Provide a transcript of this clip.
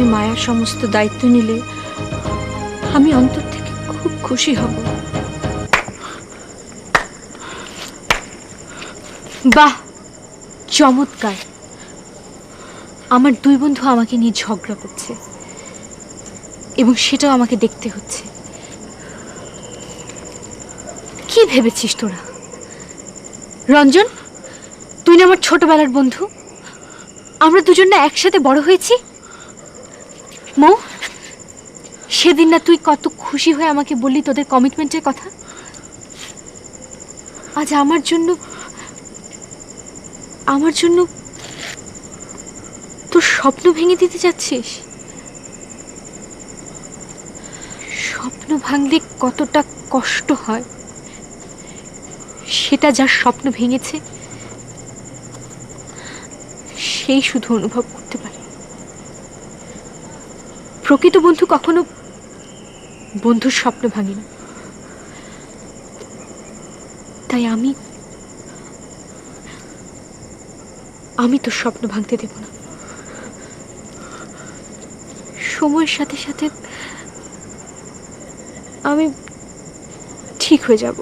তুই মায়ার সমস্ত দায়িত্ব নিলে আমি অন্তর থেকে খুব খুশি হব। বাহ, চমৎকার। আমার দুই বন্ধু আমাকে নিয়ে ঝগড়া করছে এবং সেটাও আমাকে দেখতে হচ্ছে। কি ভেবেছিস তোরা? রঞ্জন, তুই না আমার ছোটবেলার বন্ধু? আমরা দুজন না একসাথে বড় হয়েছি? মৌ, সেদিন না তুই কত খুশি হয়ে আমাকে বললি তোদের কমিটমেন্টের কথা? আজ আমার জন্য আমার জন্য তোর স্বপ্ন ভেঙে দিতে যাচ্ছিস? স্বপ্ন ভাঙলে কতটা কষ্ট হয়? সেটা যার স্বপ্ন ভেঙেছে, সেই শুধু অনুভব করতে পারে। প্রকৃত বন্ধু কখনো বন্ধুর স্বপ্ন ভাঙে না তাই আমি আমি তোর স্বপ্ন ভাঙতে দেব না। সময়ের সাথে সাথে আমি ঠিক হয়ে যাব।